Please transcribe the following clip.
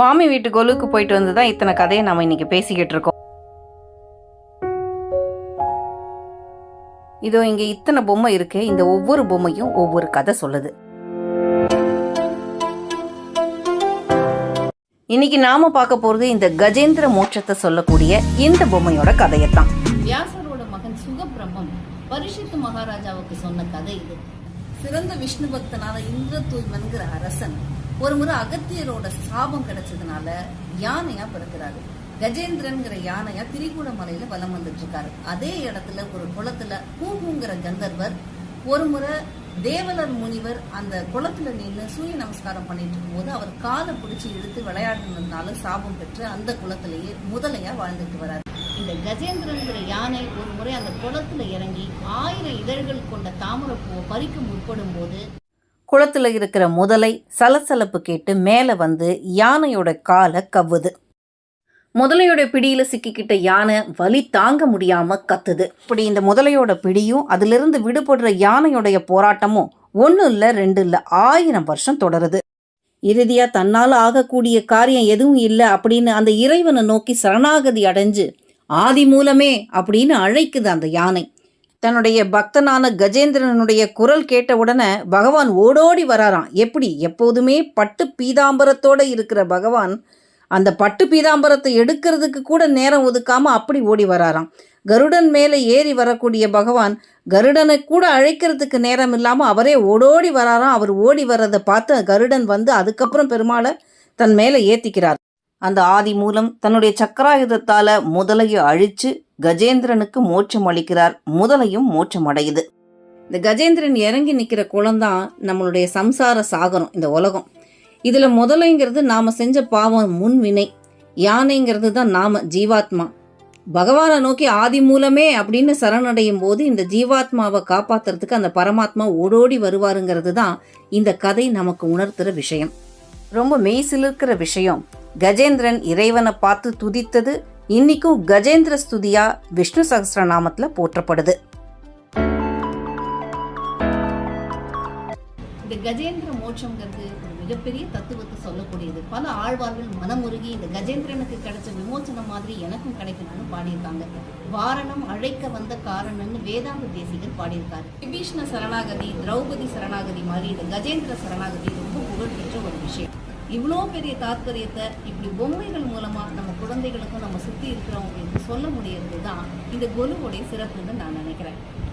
மாமி வீட்டு கொலுக்கு போயிட்டு வந்து தான் இத்தனை கதையை நம்ம இன்னைக்கு பேசிக்கிட்டு இருக்கோம். இதோ இங்க இத்தனை பொம்மை இருக்கு இந்த ஒவ்வொரு பொம்மையும் ஒவ்வொரு கதை சொல்லுது. இன்னைக்கு நாம பார்க்க போறது இந்த கஜேந்திர மோட்சத்தை சொல்லக்கூடிய இந்த பொம்மையோட கதையத்தான். வியாசரோட மகன் சுகபிரம்மம் பரிஷித்து மகாராஜாவுக்கு சொன்ன கதை இது. சிறந்த விஷ்ணு பக்தனான இந்திரதூய்மன்கிற அரசன் ஒரு முறை அகத்தியரோட சாபம் கிடைச்சதுனால யானையா பிறக்கிறாரு. கஜேந்திரன்கிற யானையா திரிகூட மலையில வலம் வந்துட்டு இருக்காரு அதே இடத்துல ஒரு குளத்துல பூங்குங்கிற கந்தர்வர் ஒரு முறை தேவலர் முனிவர் அந்த குளத்துல நின்று சூரிய நமஸ்காரம் பண்ணிட்டு இருக்கும்போது அவர் காலை பிடிச்சி இழுத்து விளையாடுனதுனால சாபம் பெற்று அந்த குளத்திலேயே முதலையா வாழ்ந்துட்டு வராரு இந்த கஜேந்திரங்கிற யானை ஒரு முறை அந்த குளத்துல இறங்கி ஆயிரம் இதழ்கள் கொண்ட தாமரப்பூவை பறிக்க முற்படும் போது குளத்துல இருக்கிற முதலை சலசலப்பு கேட்டு மேலே வந்து யானையோட காலை கவ்வுது. முதலையோட பிடியில சிக்கிக்கிட்ட யானை வலி தாங்க முடியாம கத்துது. இப்படி இந்த முதலையோட பிடியும் அதிலிருந்து விடுபடுற யானையோடைய போராட்டமும் ஒன்றும் இல்லை ரெண்டு இல்லை ஆயிரம் வருஷம் தொடருது. இறுதியாக தன்னால் ஆகக்கூடிய காரியம் எதுவும் இல்லை அப்படின்னு அந்த இறைவனை நோக்கி சரணாகதி அடைஞ்சு ஆதி மூலமே அப்படின்னு அழைக்குது அந்த யானை. தன்னுடைய பக்தனான கஜேந்திரனுடைய குரல் கேட்ட உடனே பகவான் ஓடோடி வராராம். எப்படி? எப்போதுமே பட்டு பீதாம்பரத்தோட இருக்கிற பகவான் அந்த பட்டு பீதாம்பரத்தை எடுக்கிறதுக்கு கூட நேரம் ஒதுக்காமல் அப்படி ஓடி வராராம். கருடன் மேலே ஏறி வரக்கூடிய பகவான் கருடனை கூட அழைக்கிறதுக்கு நேரம் இல்லாமல் அவரே ஓடோடி வராராம். அவர் ஓடி வர்றதை பார்த்து கருடன் வந்து அதுக்கப்புறம் பெருமாளை தன் மேலே ஏற்றிக்கிறார் அந்த ஆதி மூலம் தன்னுடைய சக்கராயுதத்தால முதலையை அழிச்சு கஜேந்திரனுக்கு மோட்சம் அளிக்கிறார். முதலையும் மோட்சம் அடையுது இந்த கஜேந்திரன் இறங்கி நிற்கிற குளம்தான் நம்மளுடைய சம்சார சாகரம் இந்த உலகம். இதில் முதலைங்கிறது நாம் செஞ்ச பாவம் முன்வினை. யானைங்கிறது தான் நாம ஜீவாத்மா. பகவானை நோக்கி ஆதி மூலமே அப்படின்னு சரணடையும் போது இந்த ஜீவாத்மாவை காப்பாத்துறதுக்கு அந்த பரமாத்மா ஓடோடி வருவாருங்கிறது தான் இந்த கதை நமக்கு உணர்த்துற விஷயம். ரொம்ப மெய்சிலிருக்கிற விஷயம். கஜேந்திரன் இறைவனை பார்த்து துதித்தது இன்னைக்கும் கஜேந்திர ஸ்துதியா விஷ்ணு சகசிரநாமத்தில் போற்றப்படுது. இந்த கஜேந்திர மோட்சம்ங்கிறது ஒரு மிகப்பெரிய தத்துவத்தை சொல்லக்கூடியது. பல ஆழ்வார்கள் மனமுருகி இந்த கஜேந்திரனுக்கு கிடைச்ச விமோச்சனம் மாதிரி எனக்கும் கிடைக்கணும்னு பாடியிருக்காங்க. வாரணம் அழைக்க வந்த காரணம்னு வேதாந்த தேசிகர் பாடியிருக்காரு. விபீஷ்ண சரணாகதி திரௌபதி சரணாகதி மாதிரி இந்த கஜேந்திர சரணாகதி ரொம்ப புகழ்பெற்ற ஒரு விஷயம். இவ்வளோ பெரிய தாத்பரியத்தை இப்படி பொம்மைகள் மூலமாக நம்ம குழந்தைகளுக்கும் நம்ம சுற்றி இருக்கிறவங்களுக்கு சொல்ல முடியறது தான் இந்த கொலுவுடைய சிறப்புன்னு நான் நினைக்கிறேன்.